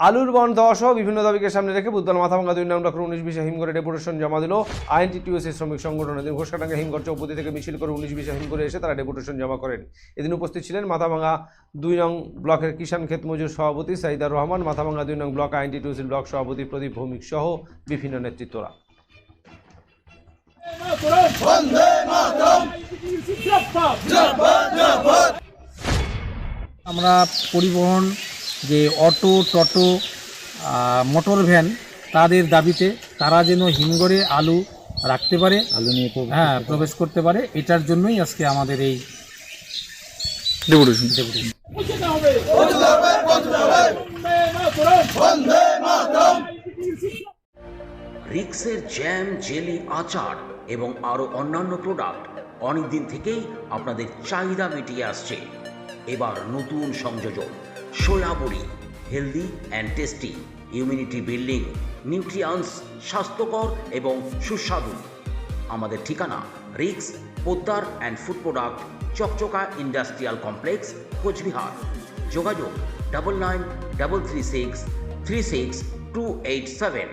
আলুর বন সহ বিভিন্ন দাবিকে সামনে রেখে বুধবার মাথাভাঙ্গা দুই নং ব্লকের উনিশ বিশে হিমঘরে ডেপুটেশন জমা দিল। আইএনটিটিউসি শ্রমিক সংগঠন এদিন ঘোষকাটাঙ্গা হিমঘর চৌপতি থেকে মিছিল করে উনিশ বিশে হিমঘরে এসে তারা ডেপুটেশন জমা করেন। এদিন উপস্থিত ছিলেন মাথাভাঙ্গা দুই নং ব্লকের কিষাণ ক্ষেত মজুর সভাপতি সাইদার রহমান, মাথাভাঙ্গা দুই নং ব্লক আইএনটিটিউসি ব্লক সভাপতি প্রদীপ ভৌমিক সহ বিভিন্ন নেতৃত্বরা। আমরা পরিবহন যে অটো টোটো মোটর ভ্যান তাদের দাবিতে তারা যেন হিমঘরে আলু রাখতে পারে আলু নিয়ে হ্যাঁ প্রবেশ করতে পারে এটার জন্যই আজকে আমাদের এই ডেপুটেশন রিক্সের জ্যাম জেলি আচার এবং আরও অন্যান্য প্রোডাক্ট অনেকদিন থেকেই আপনাদের চাহিদা মিটিয়ে আসছে। এবার নতুন সংযোজন। সয়াবড়ি healthy and tasty immunity building nutrients স্বাস্থ্যকর এবং সুস্বাদু। আমাদের ঠিকানা রিক্স, Poddar and food product Chakchaka industrial complex Coochbehar. যোগাযোগ double nine double three six three six two eight seven